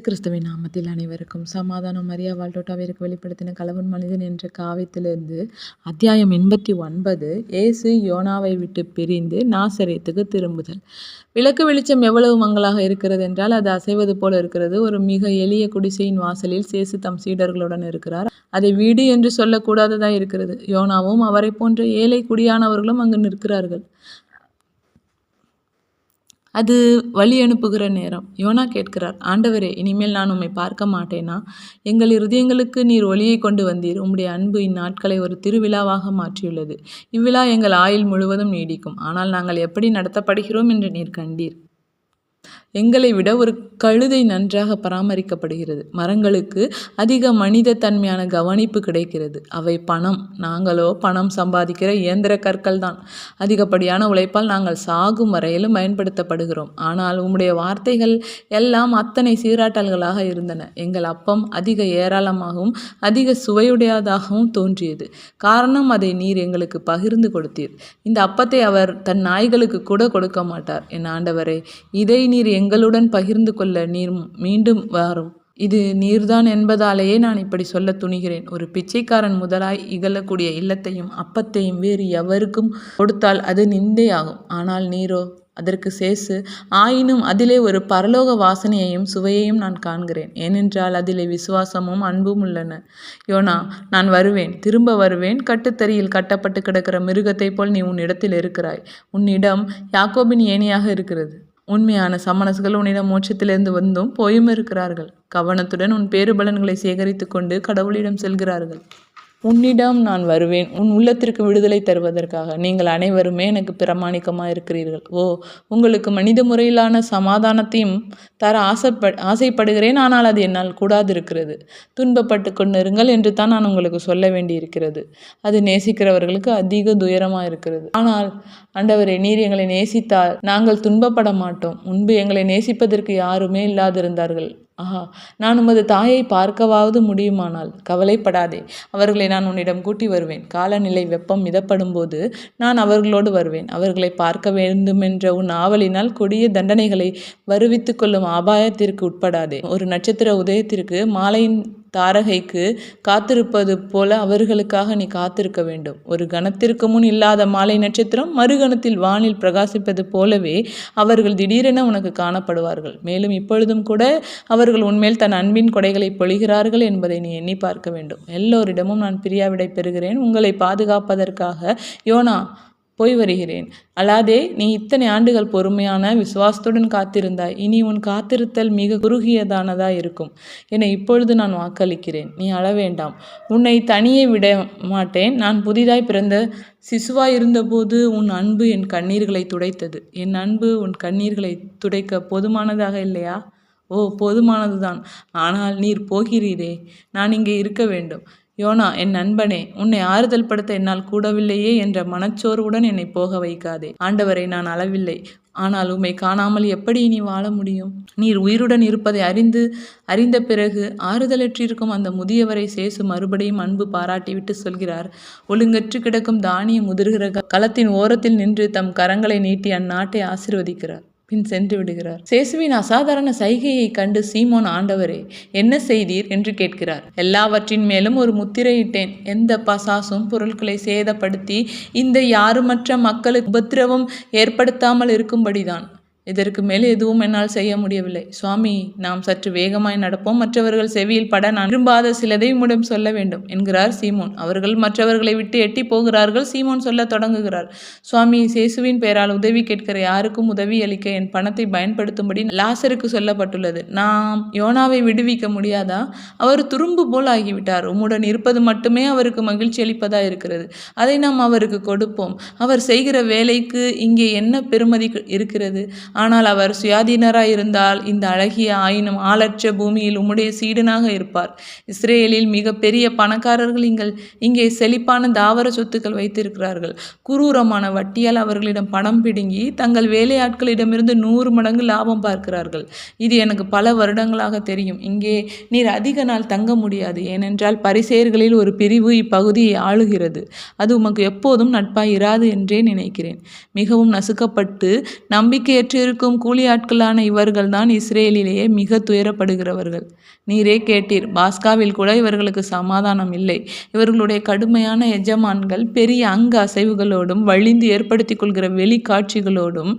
கிறிஸ்துவின் நாமத்தில் அனைவருக்கும் சமாதானம் மரியா வால்டோட்டாவிற்கு வெளிப்படுத்தின கலவன் மனிதன் என்ற காவியத்திலிருந்து அத்தியாயம் எண்பத்தி ஒன்பது ஏசு யோனாவை விட்டு பிரிந்து நாசரியத்துக்கு திரும்புதல். விளக்கு வெளிச்சம் எவ்வளவு மங்களாக இருக்கிறது என்றால் அது அசைவது போல இருக்கிறது. ஒரு மிக எளிய குடிசையின் வாசலில் சேசு தம் சீடர்களுடன் இருக்கிறார். அதை வீடு என்று சொல்லக்கூடாததாக இருக்கிறது. யோனாவும் அவரை போன்ற ஏழை குடியானவர்களும் அங்கு நிற்கிறார்கள். அது வழி அனுப்புகிற நேரம். யோனா கேட்கிறார் ஆண்டவரே இனிமேல் நான் உம்மை பார்க்க மாட்டேனா? எங்கள் இருதயங்களுக்கு நீர் ஒளியை கொண்டு வந்தீர். உம்முடைய அன்பு இந்நாட்களை ஒரு திருவிழாவாக மாற்றியுள்ளது. இவ்விழா எங்கள் ஆயுள் முழுவதும் நீடிக்கும். ஆனால் நாங்கள் எப்படி நடத்தப்படுகிறோம் என்று நீர் கண்டீர். எங்களை விட ஒரு கழுதை நன்றாக பராமரிக்கப்படுகிறது. மரங்களுக்கு அதிக மனித தன்மையான கவனிப்பு கிடைக்கிறது. அவை பணம். நாங்களோ பணம் சம்பாதிக்கிற இயந்திர கற்கள் தான். அதிகப்படியான உழைப்பால் நாங்கள் சாகும் வரையிலும் பயன்படுத்தப்படுகிறோம். ஆனால் உம்முடைய வார்த்தைகள் எல்லாம் அத்தனை சீராட்டல்களாக இருந்தன. எங்கள் அப்பம் அதிக ஏராளமாகவும் அதிக சுவையுடையதாகவும் தோன்றியது. காரணம் அதை நீர் எங்களுக்கு பகிர்ந்து கொடுத்தீர். இந்த அப்பத்தை அவர் தன் நாய்களுக்கு கூட கொடுக்க மாட்டார். என் ஆண்டவரே இதை நீர் எங்களுடன் பகிர்ந்து கொள்ள நீர் மீண்டும் வரும். இது நீர்தான் என்பதாலேயே நான் இப்படி சொல்ல துணிகிறேன். ஒரு பிச்சைக்காரன் முதலாய் இகழக்கூடிய இல்லத்தையும் அப்பத்தையும் வேறு எவருக்கும் கொடுத்தால் அது நிந்தையாகும். ஆனால் நீரோ அதற்கு சேசு ஆயினும் அதிலே ஒரு பரலோக வாசனையையும் சுவையையும் நான் காண்கிறேன். ஏனென்றால் அதிலே விசுவாசமும் அன்பும் உள்ளன. யோனா நான் வருவேன். திரும்ப வருவேன். கட்டுத்தறியில் கட்டப்பட்டு கிடக்கிற மிருகத்தைப் போல் நீ உன் இடத்தில் இருக்கிறாய். உன்னிடம் யாக்கோபின் ஏணியாக இருக்கிறது. உண்மையான சமணசுகள் உன்னிடம் மோட்சத்திலிருந்து வந்தும் போயும் இருக்கிறார்கள் கவனத்துடன் உன் பேறுபலன்களை சேகரித்து கொண்டு கடவுளிடம் செல்கிறார்கள். உன்னிடம் நான் வருவேன். உன் உள்ளத்திற்கு விடுதலை தருவதற்காக. நீங்கள் அனைவருமே எனக்கு பிரமாணிக்கமாக இருக்கிறீர்கள். ஓ உங்களுக்கு மனித முறையிலான சமாதானத்தையும் தர ஆசைப்ப ஆசைப்படுகிறேன். ஆனால் அது என்னால் கூடாது இருக்கிறது துன்பப்பட்டு கொண்டிருங்கள் என்று தான் நான் உங்களுக்கு சொல்ல வேண்டி இருக்கிறது அது நேசிக்கிறவர்களுக்கு அதிக துயரமாக இருக்கிறது. ஆனால் ஆண்டவரே நீர் எங்களை நேசித்தால் நாங்கள் துன்பப்பட மாட்டோம். முன்பு எங்களை நேசிப்பதற்கு யாருமே இல்லாதிருந்தார்கள். ஆஹா நான் உமது தாயை பார்க்கவாவது முடியுமானால் கவலைப்படாதே. அவர்களை நான் உன்னிடம் கூட்டி வருவேன். காலநிலை வெப்பம் மிதப்படும் போது நான் அவர்களோடு வருவேன். அவர்களை பார்க்க வேண்டுமென்ற உன் ஆவலினால் கொடிய தண்டனைகளை வருவித்து கொள்ளும் அபாயத்திற்கு உட்படாதே. ஒரு நட்சத்திர உதயத்திற்கு மாலையின் தாரகைக்கு காத்திருப்பது போல அவர்களுக்காக நீ காத்திருக்க வேண்டும். ஒரு கணத்திற்கு முன் இல்லாத மாலை நட்சத்திரம் மறுகணத்தில் வானில் பிரகாசிப்பது போலவே அவர்கள் திடீரென உனக்கு காணப்படுவார்கள். மேலும் இப்பொழுதும் கூட அவர்கள் உன்மேல் தன் அன்பின் கொடைகளை பொழிகிறார்கள் என்பதை நீ எண்ணி பார்க்க வேண்டும். எல்லோரிடமும் நான் பிரியாவிடை பெறுகிறேன். உங்களை பாதுகாப்பதற்காக யோனா போய் வருகிறேன். அல்லாதே நீ இத்தனை ஆண்டுகள் பொறுமையான விசுவாசத்துடன் காத்திருந்தாய். இனி உன் காத்திருத்தல் மிக குறுகியதானதாக இருக்கும். என இப்பொழுது நான் வாக்களிக்கிறேன். நீ அழ வேண்டாம். உன்னை தனியே விட மாட்டேன். நான் புதிதாய் பிறந்த சிசுவாய் இருந்தபோது உன் அன்பு என் கண்ணீர்களை துடைத்தது. என் அன்பு உன் கண்ணீர்களை துடைக்க போதுமானதாக இல்லையா? ஓ போதுமானதுதான். ஆனால் நீர் போகிறீரே. நான் இங்கே இருக்க வேண்டும். யோனா என் நண்பனே உன்னை ஆறுதல் படுத்த என்னால் கூடவில்லையே என்ற மனச்சோர்வுடன் என்னை போக வைக்காதே. ஆண்டவரை நான் அளவில்லை ஆனால் உம்மை காணாமல் எப்படி இனி வாழ முடியும்? நீர் உயிருடன் இருப்பதை அறிந்து அறிந்த பிறகு ஆறுதலற்றிருக்கும் அந்த முதியவரை சேசு மறுபடியும் அன்பு பாராட்டிவிட்டு சொல்கிறார். ஒழுங்கற்று கிடக்கும் தானியம் முதிர்கிற களத்தின் ஓரத்தில் நின்று தம் கரங்களை நீட்டி அந்நாட்டை ஆசிர்வதிக்கிறார். பின் சென்று விடுகிறார். சேசுவின் அசாதாரண சைகையை கண்டு சீமோன் ஆண்டவரே என்ன செய்தீர்? என்று கேட்கிறார். எல்லாவற்றின் மேலும் ஒரு முத்திரையிட்டேன். எந்த பசாசும் பொருட்களை சேதப்படுத்தி இந்த யாருமற்ற மக்களுக்கு உபத்திரவம் ஏற்படுத்தாமல் இருக்கும்படிதான். இதற்கு மேல் எதுவும் என்னால் செய்ய முடியவில்லை. சுவாமி நாம் சற்று வேகமாய் நடப்போம். மற்றவர்கள் செவியில் பட நான் விரும்பாத சிலதை உம்மிடம் சொல்ல வேண்டும் என்கிறார் சீமோன். அவர்கள் மற்றவர்களை விட்டு எட்டி போகிறார்கள் சீமோன் சொல்ல தொடங்குகிறார். சுவாமி சேசுவின் பெயரால் உதவி கேட்கிற யாருக்கும் உதவி அளிக்க என் பணத்தை பயன்படுத்தும்படி லாசருக்கு சொல்லப்பட்டுள்ளது. நாம் யோனாவை விடுவிக்க முடியாதா? அவர் துரும்பு போல் ஆகிவிட்டார். உம்முடன் இருப்பது மட்டுமே அவருக்கு மகிழ்ச்சி அளிப்பதா இருக்கிறது. அதை நாம் அவருக்கு கொடுப்போம். அவர் செய்கிற வேலைக்கு இங்கே என்ன பெருமதி இருக்கிறது? ஆனால் அவர் சுயாதீனராய் இருந்தால் இந்த அழகிய ஆயினும் ஆளற்ற பூமியில் உம்முடைய சீடனாக இருப்பார். இஸ்ரேலில் மிக பெரிய பணக்காரர்கள் இங்கள் இங்கே செழிப்பான தாவர சொத்துக்கள் வைத்திருக்கிறார்கள். குரூரமான வட்டியால் அவர்களிடம் பணம் பிடுங்கி தங்கள் வேலையாட்களிடமிருந்து நூறு மடங்கு லாபம் பார்க்கிறார்கள். இது எனக்கு பல வருடங்களாக தெரியும். இங்கே நீர் அதிக நாள் தங்க முடியாது. ஏனென்றால் பரிசேர்களில் ஒரு பிரிவு இப்பகுதியை ஆளுகிறது. அது உமக்கு எப்போதும் நட்பாய் இராது என்றே நினைக்கிறேன். மிகவும் நசுக்கப்பட்டு நம்பிக்கையற்று வீற்றிருக்கும் கூலியாட்களான இவர்கள்தான் இஸ்ரேலிலேயே மிக துயரப்படுகிறவர்கள். நீரே கேட்டீர் பாஸ்காவில் கூட இவர்களுக்கு சமாதானம் இல்லை. இவர்களுடைய கடுமையான எஜமான்கள் பெரிய அங்க அசைவுகளோடும் வழிந்து ஏற்படுத்தி கொள்கிற வெளிக்காட்சிகளோடும்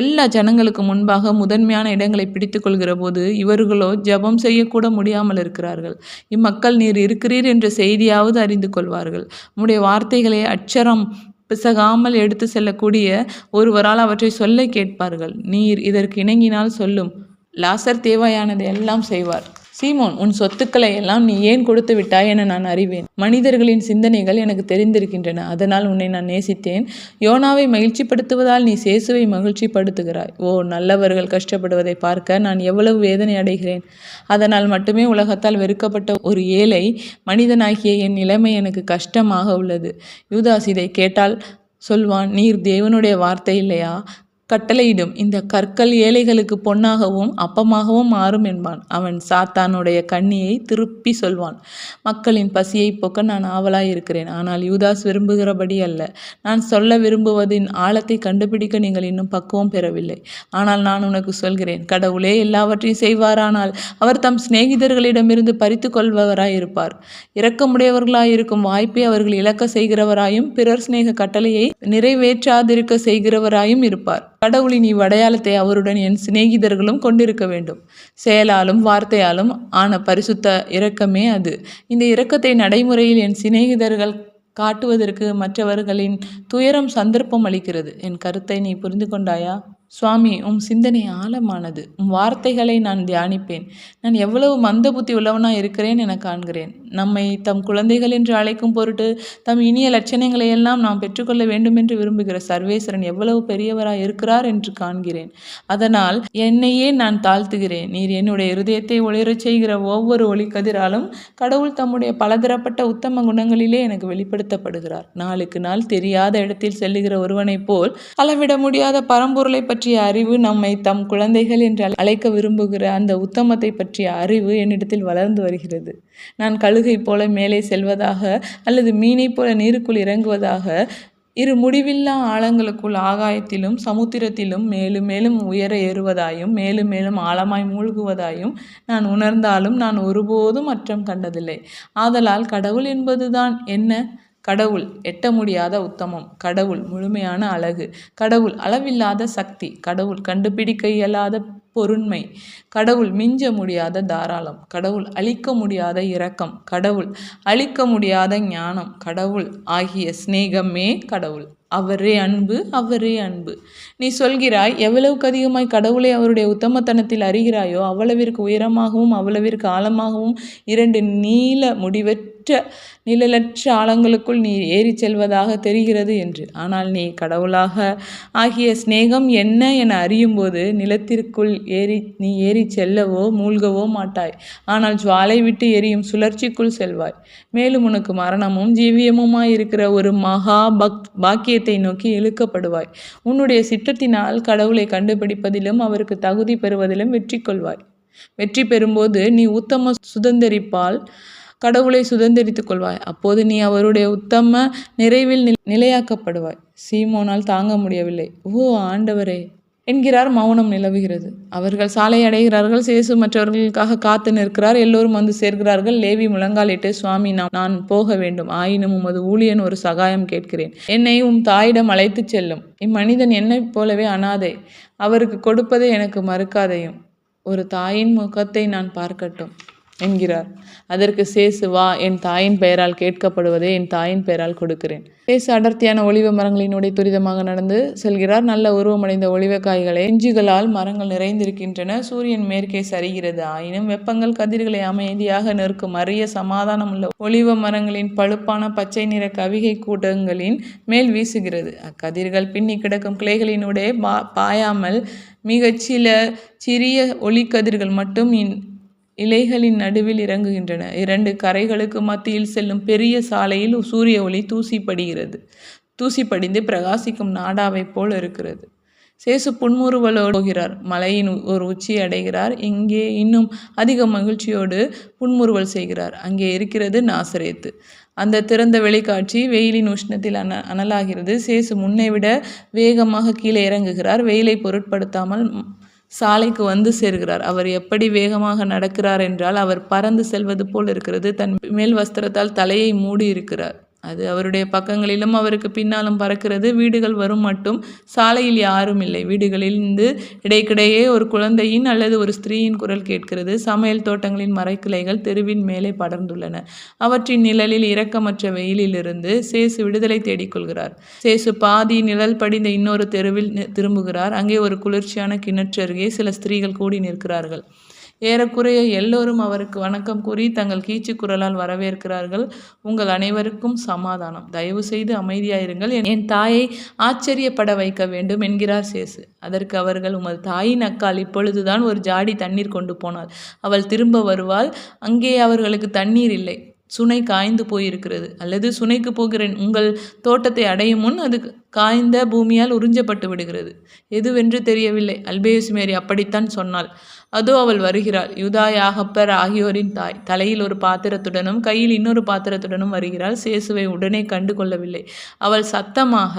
எல்லா ஜனங்களுக்கு முன்பாக முதன்மையான இடங்களை பிடித்து கொள்கிற போது இவர்களோ ஜெபம் செய்யக்கூட முடியாமல் இருக்கிறார்கள். இம்மக்கள் நீர் இருக்கிறீர் என்ற செய்தியாவது அறிந்து கொள்வார்கள். உம்முடைய வார்த்தைகளை அச்சரம் பிசகாமல் எடுத்து செல்லக்கூடிய ஒருவரால் அவற்றை சொல்ல கேட்பார்கள். நீர் இதற்கு இணங்கினால் சொல்லும். லாசர் தேவையானதை எல்லாம் செய்வார். சீமோன் உன் சொத்துக்களை எல்லாம் நீ ஏன் கொடுத்து விட்டாய் என நான் அறிவேன். மனிதர்களின் சிந்தனைகள் எனக்கு தெரிந்திருக்கின்றன. அதனால் உன்னை நான் நேசித்தேன். யோனாவை மகிழ்ச்சிப்படுத்துவதால் நீ சேசுவை மகிழ்ச்சிப்படுத்துகிறாய். ஓ நல்லவர்கள் கஷ்டப்படுவதை பார்க்க நான் எவ்வளவு வேதனை அடைகிறேன். அதனால் மட்டுமே உலகத்தால் வெறுக்கப்பட்ட ஒரு ஏழை மனிதனாகிய என் நிலைமை எனக்கு கஷ்டமாக உள்ளது. யூதாஸ் இதை கேட்டால் சொல்வான் நீர் தேவனுடைய வார்த்தை இல்லையா? கட்டளையிடும். இந்த கற்கள் ஏழைகளுக்கு பொன்னாகவும் அப்பமாகவும் மாறும் என்பான். அவன் சாத்தானுடைய கண்ணியை திருப்பி சொல்வான். மக்களின் பசியை போக்க நான் ஆவலாய் இருக்கிறேன் ஆனால் யூதாஸ் விரும்புகிறபடி அல்ல. நான் சொல்ல விரும்புவதின் ஆழத்தை கண்டுபிடிக்க நீங்கள் இன்னும் பக்குவம் பெறவில்லை. ஆனால் நான் உனக்கு சொல்கிறேன் கடவுளே எல்லாவற்றையும் செய்வாரானால் அவர் தம் சிநேகிதர்களிடமிருந்து பறித்து கொள்பவராயிருப்பார் இரக்கமுடையவர்களாயிருக்கும் வாய்ப்பை அவர்கள் இழக்க செய்கிறவராயும் பிறர் சிநேக கட்டளையை நிறைவேற்றாதிருக்க செய்கிறவராயும் இருப்பார். கடவுளின் இவ்வடையாளத்தை அவருடன் என் சிநேகிதர்களும் கொண்டிருக்க வேண்டும். செயலாலும் வார்த்தையாலும் ஆன பரிசுத்த இரக்கமே அது. இந்த இரக்கத்தை நடைமுறையில் என் சிநேகிதர்கள் காட்டுவதற்கு மற்றவர்களின் துயரம் சந்தர்ப்பம் அளிக்கிறது. என் கருத்தை நீ புரிந்து கொண்டாயா சுவாமி உம் சிந்தனை ஆழமானது. உம் வார்த்தைகளை நான் தியானிப்பேன். நான் எவ்வளவு மந்த புத்தி உள்ளவனாக இருக்கிறேன் என காண்கிறேன். நம்மை தம் குழந்தைகள் என்று அழைக்கும் பொருட்டு தம் இனிய லட்சணங்களை எல்லாம் நாம் பெற்றுக்கொள்ள வேண்டும் என்று விரும்புகிற சர்வேஸ்வரன் எவ்வளவு பெரியவராய் இருக்கிறார் என்று காண்கிறேன். அதனால் என்னையே நான் தாழ்த்துகிறேன். நீர் என்னுடைய இருதயத்தை ஒளிரச் செய்கிற ஒவ்வொரு ஒளிக்கதிராலும் கடவுள் தம்முடைய பலதரப்பட்ட உத்தம குணங்களிலே எனக்கு வெளிப்படுத்தப்படுகிறார். நாளுக்கு நாள் தெரியாத இடத்தில் செல்லுகிற ஒருவனைப் போல் அளவிட முடியாத பரம்பொருளை பற்றி பற்றிய அறிவு நம்மை தம் குழந்தைகள் என்று அழைக்க விரும்புகிற அந்த உத்தமத்தை பற்றிய அறிவு என்னிடத்தில் வளர்ந்து வருகிறது. நான் கழுகை போல மேலே செல்வதாக அல்லது மீனைப் போல நீருக்குள் இறங்குவதாக இரு முடிவில்லா ஆழங்களுக்குள் ஆகாயத்திலும் சமுத்திரத்திலும் மேலும் மேலும் உயர ஏறுவதாயும் மேலும் மேலும் ஆழமாய் மூழ்குவதாயும் நான் உணர்ந்தாலும் நான் ஒருபோதும் அற்றம் கண்டதில்லை. ஆதலால் கடவுள் என்பதுதான் என்ன? கடவுள் எட்ட முடியாத உத்தமம். கடவுள் முழுமையான அழகு. கடவுள் அளவில்லாத சக்தி. கடவுள் கண்டுபிடிக்க இயலாத பொருண்மை. கடவுள் மிஞ்ச முடியாத தாராளம் கடவுள் அழிக்க முடியாத இரக்கம் கடவுள் அழிக்க முடியாத ஞானம் கடவுள் ஆகிய சிநேகமே கடவுள். அவரே அன்பு அவரே அன்பு. நீ சொல்கிறாய் எவ்வளவுக்கு அதிகமாய் கடவுளை அவருடைய உத்தமத்தனத்தில் அறிகிறாயோ அவ்வளவிற்கு உயரமாகவும் அவ்வளவிற்கு ஆழமாகவும் இரண்டு நீல முடிவற்ற நிழலற்ற ஆழங்களுக்குள் நீ ஏறிச் செல்வதாக தெரிகிறது என்று. ஆனால் நீ கடவுளாக ஆகிய சிநேகம் என்ன என அறியும்போது நிலத்திற்குள் ஏறி நீ ஏறி செல்லவோ மூழ்கவோ மாட்டாய். ஆனால் ஜுவாலை விட்டு எரியும் சுழற்சிக்குள் செல்வாய். மேலும் உனக்கு மரணமும் ஜீவியமுமாய் இருக்கிற ஒரு மகா பக் பாக்கியத்தை நோக்கி இழுக்கப்படுவாய். உன்னுடைய சிட்டத்தினால் கடவுளை கண்டுபிடிப்பதிலும் அவருக்கு தகுதி பெறுவதிலும் வெற்றி கொள்வாய். வெற்றி பெறும்போது நீ உத்தம சுதந்தரிப்பால் கடவுளை சுதந்திரித்துக் கொள்வாய். அப்போது நீ அவருடைய உத்தம நிறைவில் நிலையாக்கப்படுவாய். சீமோனால் தாங்க முடியவில்லை. ஓ ஆண்டவரே! என்கிறார் மௌனம் நிலவுகிறது. அவர்கள் சாலை அடைகிறார்கள் சேசு மற்றவர்களுக்காக காத்து நிற்கிறார் எல்லோரும் வந்து சேர்கிறார்கள். லேவி முழங்காலிட்டு சுவாமி நான் நான் போக வேண்டும். ஆயினும் உமது ஊழியன் ஒரு சகாயம் கேட்கிறேன். என்னை உம் தாயிடம் அழைத்துச் செல்லும். இம்மனிதன் என்னைப் போலவே அனாதை. அவருக்கு கொடுப்பதை எனக்கு மறுக்காதையும். ஒரு தாயின் முகத்தை நான் பார்க்கட்டும். என்கிறார். அதற்கு சேசு வா என் தாயின் பெயரால் கேட்கப்படுவதை என் தாயின் பெயரால் கொடுக்கிறேன். சேசு அடர்த்தியான ஒளிவ மரங்களினுடைய துரிதமாக நடந்து செல்கிறார். நல்ல உருவமடைந்த ஒளிவ காய்களை இஞ்சுகளால் மரங்கள் நிறைந்திருக்கின்றன. சூரியன் மேற்கே சரிகிறது. ஆயினும் வெப்பங்கள் கதிர்களை அமைதியாக நிற்கும். அரிய சமாதானம் உள்ள ஒளிவ மரங்களின் பழுப்பான பச்சை நிற கவிகை கூட்டங்களின் மேல் வீசுகிறது. அக்கதிர்கள் பின்னி கிடக்கும் கிளைகளினூடே பா பாயாமல் மிகச்சில சிறிய ஒளிக்கதிர்கள் மட்டும் இன் இலைகளின் நடுவில் இறங்குகின்றன. இரண்டு கரைகளுக்கு மத்தியில் செல்லும் பெரிய சாலையில் சூரிய ஒளி தூசி தூசிப்படிந்து தூசி படிந்து பிரகாசிக்கும் நாடாவைப் போல் இருக்கிறது. சேசு புன்முறுவலோடு போகிறார். மலையின் ஒரு உச்சியை அடைகிறார். இங்கே இன்னும் அதிக மகிழ்ச்சியோடு புன்முறுவல் செய்கிறார். அங்கே இருக்கிறது நாசரேத்து. அந்த திறந்த வெளிக்காட்சி வெயிலின் உஷ்ணத்தில் அன அனலாகிறது. சேசு முன்னை விட வேகமாக கீழே இறங்குகிறார். வெயிலை பொருட்படுத்தாமல் சாலைக்கு வந்து சேர்கிறார். அவர் எப்படி வேகமாக நடக்கிறார் என்றால் அவர் பறந்து செல்வது போல் இருக்கிறது. தன் மேல் வஸ்திரத்தால் தலையை மூடி இருக்கிறார் அது அவருடைய பக்கங்களிலும் அவருக்கு பின்னாலும் பறக்கிறது. வீடுகள் வரும் மட்டும். சாலையில் யாரும் இல்லை. வீடுகளிலிருந்து இடைக்கிடையே ஒரு குழந்தையின் அல்லது ஒரு ஸ்திரீயின் குரல் கேட்கிறது. சமையல் தோட்டங்களின் மரக்கிளைகள் தெருவின் மேலே படர்ந்துள்ளன. அவற்றின் நிழலில் இரக்கமற்ற வெயிலிலிருந்து சேசு விடுதலை தேடிக்கொள்கிறார் சேசு பாதி நிழல் படிந்த இன்னொரு தெருவில் திரும்புகிறார். அங்கே ஒரு குளிர்ச்சியான கிணற்று அருகே சில ஸ்திரீகள் கூடி நிற்கிறார்கள். ஏறக்குறைய எல்லோரும் அவருக்கு வணக்கம் கூறி தங்கள் கீச்சு குரலால் வரவேற்கிறார்கள். உங்கள் அனைவருக்கும் சமாதானம். தயவு செய்து அமைதியாயிருங்கள். என் தாயை ஆச்சரியப்பட வைக்க வேண்டும் என்கிறார் சேசு. அதற்கு அவர்கள் உமது தாயின் அக்கால் இப்பொழுதுதான் ஒரு ஜாடி தண்ணீர் கொண்டு போனாள். அவள் திரும்ப வருவாள். அங்கே அவர்களுக்கு தண்ணீர் இல்லை. சுனை காய்ந்து போயிருக்கிறது. அல்லது சுனைக்கு போகிறேன் உங்கள் தோட்டத்தை அடையும் முன் அது காய்ந்த பூமியால் உறிஞ்சப்பட்டு விடுகிறது. எதுவென்று தெரியவில்லை. அல்பேயஸ் மேரி அப்படித்தான் சொன்னாள். அதோ அவள் வருகிறாள். யுதா யாகப்பர் ஆகியோரின் தாய். தலையில் ஒரு பாத்திரத்துடனும் கையில் இன்னொரு பாத்திரத்துடனும் வருகிறாள். சேசுவை உடனே கண்டு கொள்ளவில்லை அவள் சத்தமாக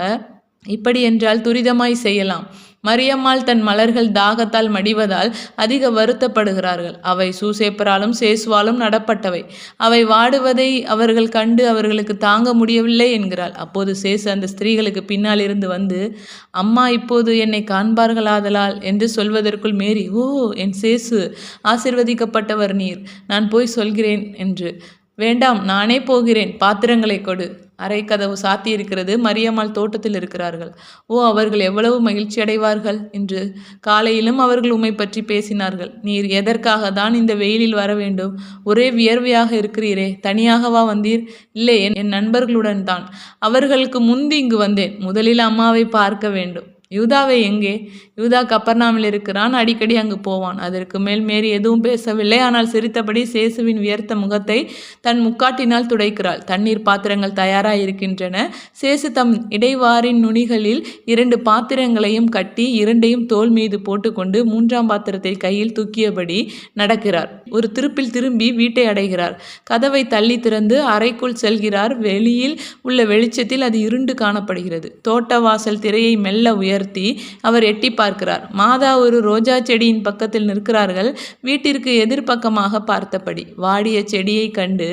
இப்படி என்றால் துரிதமாய் செய்யலாம். மரியம்மாள் தன் மலர்கள் தாகத்தால் மடிவதால் அதிக வருத்தப்படுகிறார்கள். அவை சூசேப்பராலும் சேசுவாலும் நடப்பட்டவை. அவை வாடுவதை அவர்கள் கண்டு அவர்களுக்கு தாங்க முடியவில்லை என்கிறாள். அப்போது சேசு அந்த ஸ்திரீகளுக்கு பின்னால் இருந்து வந்து அம்மா இப்போது என்னை காண்பார்களாதலால்? என்று சொல்வதற்குள் மேரி ஓ என் சேசு ஆசிர்வதிக்கப்பட்டவர் நீர். நான் போய் சொல்கிறேன் என்று வேண்டாம் நானே போகிறேன். பாத்திரங்களை கொடு. அறை கதவு சாத்தியிருக்கிறது. மரியம்மாள் தோட்டத்தில் இருக்கிறார்கள். ஓ அவர்கள் எவ்வளவு மகிழ்ச்சி அடைவார்கள் என்று காலையிலும் அவர்கள் உம்மை பற்றி பேசினார்கள். நீர் எதற்காக தான் இந்த வெயிலில் வர வேண்டும்? ஒரே வியர்வையாக இருக்கிறீரே. தனியாகவா வந்தீர்? இல்லை என் நண்பர்களுடன் தான். அவர்களுக்கு முந்தி இங்கு வந்தேன். முதலில் அம்மாவை பார்க்க வேண்டும். யூதாவை எங்கே? யூதா கப்பர்நாமில் இருக்கிறான் அடிக்கடி அங்கு போவான். அதற்கு மேல் மேரி எதுவும் பேசவில்லை. ஆனால் சிரித்தபடி சேசுவின் வியர்த்த முகத்தை தன் முக்காட்டினால் துடைக்கிறாள். தண்ணீர் பாத்திரங்கள் தயாராக இருக்கின்றன சேசு தம் இடைவாரின் நுனிகளில் இரண்டு பாத்திரங்களையும் கட்டி இரண்டையும் தோல் மீது போட்டுக்கொண்டு மூன்றாம் பாத்திரத்தை கையில் தூக்கியபடி நடக்கிறார். ஒரு திருப்பில் திரும்பி வீட்டை அடைகிறார். கதவை தள்ளி திறந்து அறைக்குள் செல்கிறார். வெளியில் உள்ள வெளிச்சத்தில் அது இருண்டு காணப்படுகிறது. தோட்ட வாசல் திரையை மெல்ல உயர் உயர்த்தி அவர் எட்டி பார்க்கிறார். மாதா ஒரு ரோஜா செடியின் பக்கத்தில் நிற்கிறார்கள். வீட்டிற்கு எதிர்ப்பக்கமாக பார்த்தபடி. வாடிய செடியை கண்டு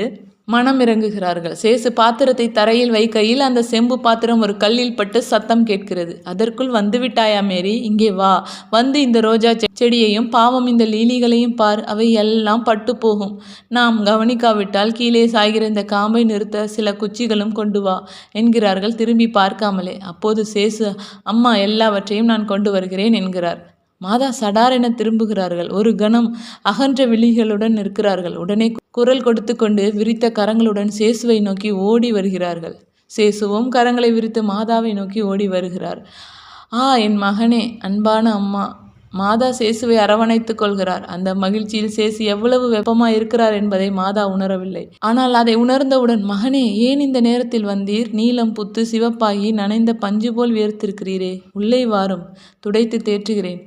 மனம் இறங்குகிறார்கள் சேசு பாத்திரத்தை தரையில் வைக்கையில் அந்த செம்பு பாத்திரம் ஒரு கல்லில் பட்டு சத்தம் கேட்கிறது. அதற்குள் வந்துவிட்டாயா மேரி? இங்கே வா. வந்து இந்த ரோஜா செ- செடியையும் பாவம் இந்த லீலிகளையும் பார். அவை எல்லாம் பட்டு போகும். நாம் கவனிக்காவிட்டால் கீழே சாய்கிற இந்த காம்பை நிறுத்த சில குச்சிகளும் கொண்டு வா என்கிறார்கள் திரும்பி பார்க்காமலே. அப்போது சேசு அம்மா எல்லாவற்றையும் நான் கொண்டு வருகிறேன் என்கிறார். மாதா சடார் என திரும்புகிறார்கள். ஒரு கணம் அகன்ற விழிகளுடன் நிற்கிறார்கள். உடனே குரல் கொடுத்து கொண்டு விரித்த கரங்களுடன் சேசுவை நோக்கி ஓடி வருகிறார்கள். சேசுவும் கரங்களை விரித்து மாதாவை நோக்கி ஓடி வருகிறார். ஆ என் மகனே அன்பான அம்மா. மாதா சேசுவை அரவணைத்துக் கொள்கிறார். அந்த மகிழ்ச்சியில் சேசு எவ்வளவு வெப்பமா இருக்கிறார் என்பதை மாதா உணரவில்லை. ஆனால் அதை உணர்ந்தவுடன் மகனே ஏன் இந்த நேரத்தில் வந்தீர்? நீலம் புத்து சிவப்பாகி நனைந்த பஞ்சு போல் வியர்த்திருக்கிறீரே. உள்ளே வாரும். துடைத்து தேற்றுகிறேன்.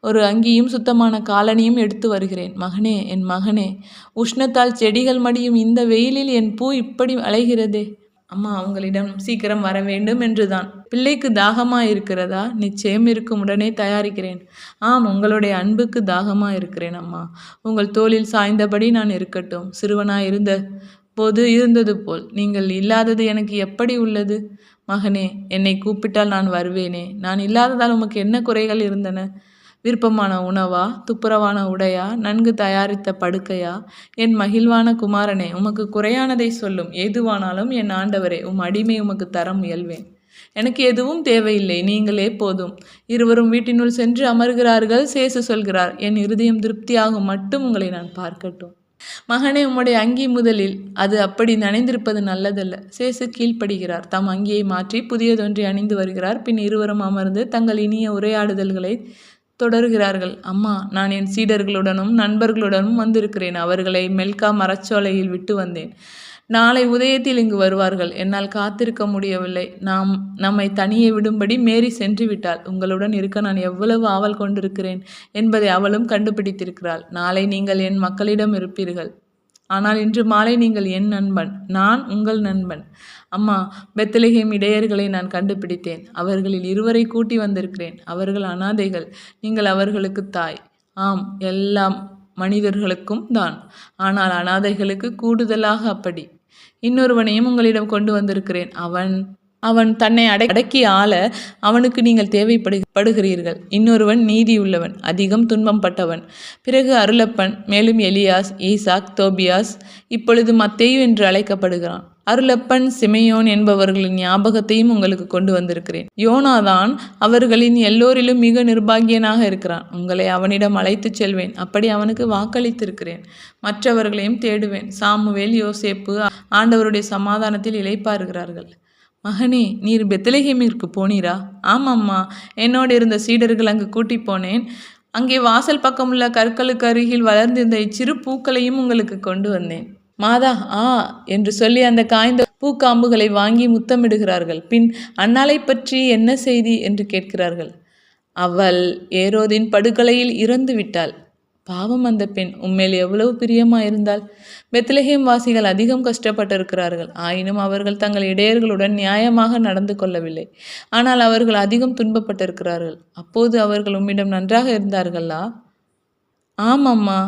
ஒரு அங்கியும் சுத்தமான காலனியும் எடுத்து வருகிறேன். மகனே என் மகனே உஷ்ணத்தால் செடிகள் மடியும் இந்த வெயிலில் என் பூ இப்படி அலைகிறதே. அம்மா அவங்களிடம் சீக்கிரம் வர வேண்டும் என்றுதான். பிள்ளைக்கு தாகமா இருக்கிறதா நிச்சயம் இருக்கும். உடனே தயாரிக்கிறேன். ஆம் உங்களுடைய அன்புக்கு தாகமா இருக்கிறேன் அம்மா. உங்கள் தோளில் சாய்ந்தபடி நான் இருக்கட்டும். சிறுவனாய் இருந்த போது இருந்தது போல். நீங்கள் இல்லாதது எனக்கு எப்படி உள்ளது? மகனே என்னை கூப்பிட்டால் நான் வருவேனே. நான் இல்லாததால் உமக்கு என்ன குறைகள் இருந்தன? விருப்பமான உணவா? துப்புரவான உடையா? நன்கு தயாரித்த படுக்கையா? என் மகிழ்வான குமாரனே உமக்கு குறையானதை சொல்லும். எதுவானாலும் என் ஆண்டவரே உம் அடிமை உமக்கு தர முயல்வேன். எனக்கு எதுவும் தேவையில்லை நீங்களே போதும். இருவரும் வீட்டினுள் சென்று அமர்கிறார்கள் சேசு சொல்கிறார் என் இருதயம் திருப்தியாகும் மட்டும் உங்களை நான் பார்க்கட்டும். மகனே உம்முடைய அங்கி முதலில். அது அப்படி நனைந்திருப்பது நல்லதல்ல. சேசு கீழ்ப்படுகிறார். தம் அங்கியை மாற்றி புதியதொன்றை அணிந்து வருகிறார். பின் இருவரும் அமர்ந்து தங்கள் இனிய உரையாடுதல்களை தொடர்கிறார்கள். அம்மா நான் என் சீடர்களுடனும் நண்பர்களுடனும் வந்திருக்கிறேன். அவர்களை மெல்கா மரச்சோலையில் விட்டு வந்தேன். நாளை உதயத்தில் இங்கு வருவார்கள். என்னால் காத்திருக்க முடியவில்லை. நாம் நம்மை தனியே விடும்படி மேரி சென்று விட்டாள். உங்களுடன் இருக்க நான் எவ்வளவு ஆவல் கொண்டிருக்கிறேன் என்பதை அவளும் கண்டுபிடித்திருக்கிறாள். நாளை நீங்கள் என் மக்களிடம் இருப்பீர்கள். ஆனால் இன்று மாலை நீங்கள் என் நண்பன். நான் உங்கள் நண்பன். அம்மா பெத்தலகேம் இடையர்களை நான் கண்டுபிடித்தேன். அவர்களில் இருவரை கூட்டி வந்திருக்கிறேன். அவர்கள் அனாதைகள். நீங்கள் அவர்களுக்கு தாய். ஆம் எல்லாம் மனிதர்களுக்கும் தான். ஆனால் அனாதைகளுக்கு கூடுதலாக அப்படி. இன்னொருவனையும் உங்களிடம் கொண்டு வந்திருக்கிறேன். அவன் அவன் தன்னை அடை அடக்கி ஆள அவனுக்கு நீங்கள் தேவைப்படு படுகிறீர்கள். இன்னொருவன் நீதியுள்ளவன் அதிகம் துன்பம் பட்டவன் பிறகு அருளப்பன் மேலும் எலியாஸ் ஈசாக் தோபியாஸ் இப்பொழுது மத்தேயு என்று அழைக்கப்படுகிறான். அருளப்பன் சிமையோன் என்பவர்களின் ஞாபகத்தையும் உங்களுக்கு கொண்டு வந்திருக்கிறேன். யோனாதான் அவர்களின் எல்லோரிலும் மிக நிர்பாகியனாக இருக்கிறான். உங்களை அவனிடம் அழைத்துச் செல்வேன். அப்படி அவனுக்கு வாக்களித்திருக்கிறேன். மற்றவர்களையும் தேடுவேன். சாமுவேல் யோசேப்பு ஆண்டவருடைய சமாதானத்தில் இழைப்பாருகிறார்கள் மகனே நீர் பெத்தலஹேமிற்கு போனீரா? ஆமாம்மா என்னோடு இருந்த சீடர்கள் அங்கு கூட்டி போனேன். அங்கே வாசல் பக்கமுள்ள கற்களுக்கு அருகில் வளர்ந்திருந்த இச்சிறு பூக்களையும் உங்களுக்கு கொண்டு வந்தேன். மாதா ஆ என்று சொல்லி அந்த காய்ந்த பூக்காம்புகளை வாங்கி முத்தமிடுகிறார்கள். பின் அன்னாலை பற்றி என்ன செய்தி? என்று கேட்கிறார்கள். அவள் ஏரோதின் படுகொலையில் இறந்து விட்டாள் பாவம் அந்த பெண். உண்மையில் எவ்வளவு பிரியமாக இருந்தால். பெத்லஹேம் வாசிகள் அதிகம் கஷ்டப்பட்டிருக்கிறார்கள். ஆயினும் அவர்கள் தங்கள் இடையர்களுடன் நியாயமாக நடந்து கொள்ளவில்லை. ஆனால் அவர்கள் அதிகம் துன்பப்பட்டிருக்கிறார்கள். அப்போது அவர்கள் உம்மிடம் நன்றாக இருந்தார்களா? ஆமாம்மா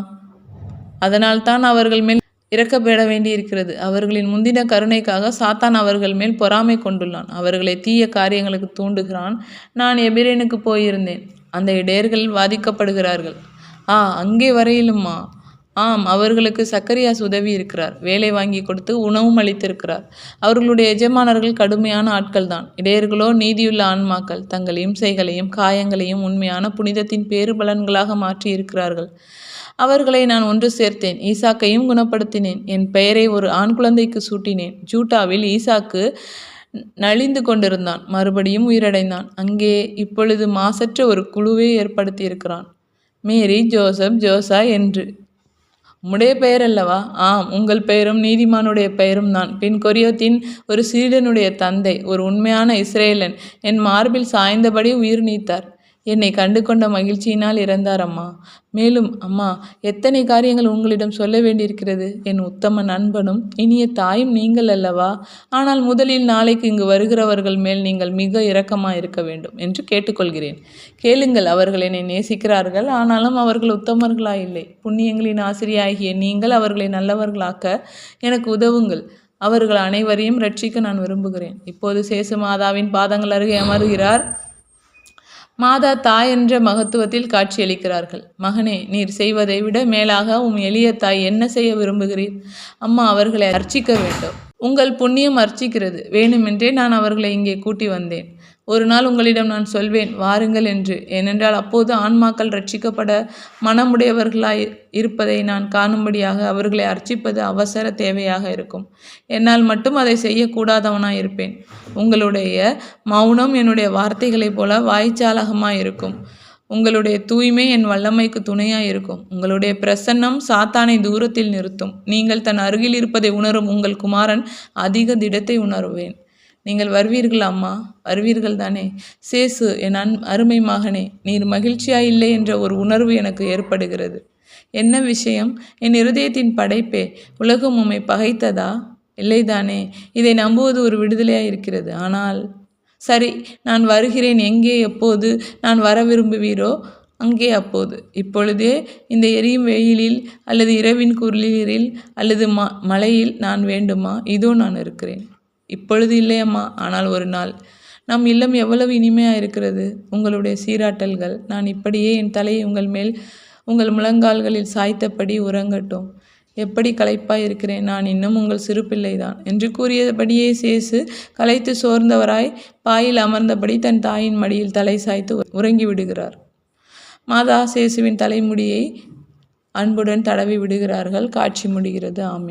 அதனால் தான் அவர்கள் மேல் இறக்கப்பட வேண்டியிருக்கிறது. அவர்களின் முந்தின கருணைக்காக சாத்தான் அவர்கள் மேல் பொறாமை கொண்டுள்ளான். அவர்களை தீய காரியங்களுக்கு தூண்டுகிறான். நான் எபிரேனுக்கு போயிருந்தேன். அந்த இடையர்கள் வாதிக்கப்படுகிறார்கள். ஆ அங்கே வரையிலுமா? ஆம் அவர்களுக்கு சக்கரியாஸ் உதவி இருக்கிறார். வேலை வாங்கி கொடுத்து உணவும் அளித்திருக்கிறார். அவர்களுடைய எஜமானர்கள் கடுமையான ஆட்கள் தான் இடையர்களோ நீதியுள்ள ஆன்மாக்கள். தங்கள் இம்சைகளையும் காயங்களையும் உண்மையான புனிதத்தின் பேறுபலன்களாக மாற்றி இருக்கிறார்கள். அவர்களை நான் ஒன்று சேர்த்தேன். ஈசாக்கையும் குணப்படுத்தினேன். என் பெயரை ஒரு ஆண் குழந்தைக்கு சூட்டினேன். ஜூட்டாவில் ஈசாக்கு நலிந்து கொண்டிருந்தான். மறுபடியும் உயிரடைந்தான். அங்கே இப்பொழுது மாசற்ற ஒரு குழுவை ஏற்படுத்தியிருக்கிறான். மேரி ஜோசப் ஜோசா என்று. உம்முடைய பெயர் அல்லவா ஆம் உங்கள் பெயரும் நீதிமானுடைய பெயரும் தான். பின் கொரியோத்தின் ஒரு சீடனுடைய தந்தை ஒரு உண்மையான இஸ்ரேலன். என் மார்பில் சாய்ந்தபடி உயிர் நீத்தார். என்னை கண்டு கொண்ட மகிழ்ச்சியினால் இறந்தார் அம்மா. மேலும் அம்மா எத்தனை காரியங்கள் உங்களிடம் சொல்ல வேண்டியிருக்கிறது? என் உத்தம நண்பனும் இனிய தாயும் நீங்கள் அல்லவா? ஆனால் முதலில் நாளைக்கு இங்கு வருகிறவர்கள் மேல் நீங்கள் மிக இரக்கமாக இருக்க வேண்டும் என்று கேட்டுக்கொள்கிறேன். கேளுங்கள் அவர்கள் என்னை நேசிக்கிறார்கள் ஆனாலும் அவர்கள் உத்தமர்களா இல்லை புண்ணியங்களின் ஆசிரியாகிய நீங்கள் அவர்களை நல்லவர்களாக்க எனக்கு உதவுங்கள். அவர்கள் அனைவரையும் ரட்சிக்க நான் விரும்புகிறேன். இப்போது சேசு மாதாவின் பாதங்கள் அருகே அமர்கிறார். மாதா தாய் என்ற மகத்துவத்தில் காட்சியளிக்கிறார்கள். மகனே நீர் செய்வதை விட மேலாக உம் எளிய தாய் என்ன செய்ய விரும்புகிறீர்? அம்மா அவர்களை அர்ச்சிக்க வேண்டும். உங்கள் புண்ணியம் அர்ச்சிக்கிறது. வேணுமென்றே நான் அவர்களை இங்கே கூட்டி வந்தேன். ஒரு நாள் உங்களிடம் நான் சொல்வேன் வாருங்கள் என்று. ஏனென்றால் அப்போது ஆன்மாக்கள் ரட்சிக்கப்பட மனமுடையவர்களாய் இருப்பதை நான் காணும்படியாக அவர்களை அர்ச்சிப்பது அவசர தேவையாக இருக்கும். என்னால் மட்டும் அதை செய்யக்கூடாதவனாய் இருப்பேன். உங்களுடைய மௌனம் என்னுடைய வார்த்தைகளைப் போல வாய்ச்சாலகமாக இருக்கும். உங்களுடைய தூய்மை என் வல்லமைக்கு துணையாக இருக்கும். உங்களுடைய பிரசன்னம் சாத்தானை தூரத்தில் நிறுத்தும். நீங்கள் தன் அருகில் இருப்பதை உணரும் உங்கள் குமாரன் அதிக திடத்தை உணர்வேன். நீங்கள் வருவீர்கள் அம்மா. வருவீர்கள் தானே. சேசு என் அன் அருமை மகனே நீர் மகிழ்ச்சியா இல்லை என்ற ஒரு உணர்வு எனக்கு ஏற்படுகிறது. என்ன விஷயம்? என் இருதயத்தின் படைப்பே உலகம் உம்மை பகைத்ததா? இல்லைதானே இதை நம்புவது ஒரு விடுதலையாக இருக்கிறது. ஆனால் சரி நான் வருகிறேன். எங்கே எப்போது நான் வர விரும்புவீரோ அங்கே அப்போது. இப்பொழுதே இந்த எரியும் வெயிலில் அல்லது இரவின் குளிரில் அல்லது ம மழையில் நான் வேண்டுமா? இதோ நான் இருக்கிறேன். இப்பொழுது இல்லையம்மா ஆனால் ஒரு நாள். நம் இல்லம் எவ்வளவு இனிமையாக இருக்கிறது உங்களுடைய சீராட்டல்கள் நான் இப்படியே என் தலையை உங்கள் மேல் உங்கள் முழங்கால்களில் சாய்த்தபடி உறங்கட்டும். எப்படி களைப்பாய் இருக்கிறேன் நான் இன்னும் உங்கள் சிறு பிள்ளைதான் என்று கூறியபடியே சேசு களைத்து சோர்ந்தவராய் பாயில் அமர்ந்தபடி தன் தாயின் மடியில் தலை சாய்த்து உறங்கி விடுகிறார். மாதா சேசுவின் தலைமுடியை அன்புடன் தடவி விடுகிறார்கள். காட்சி முடிகிறது. ஆமீன்.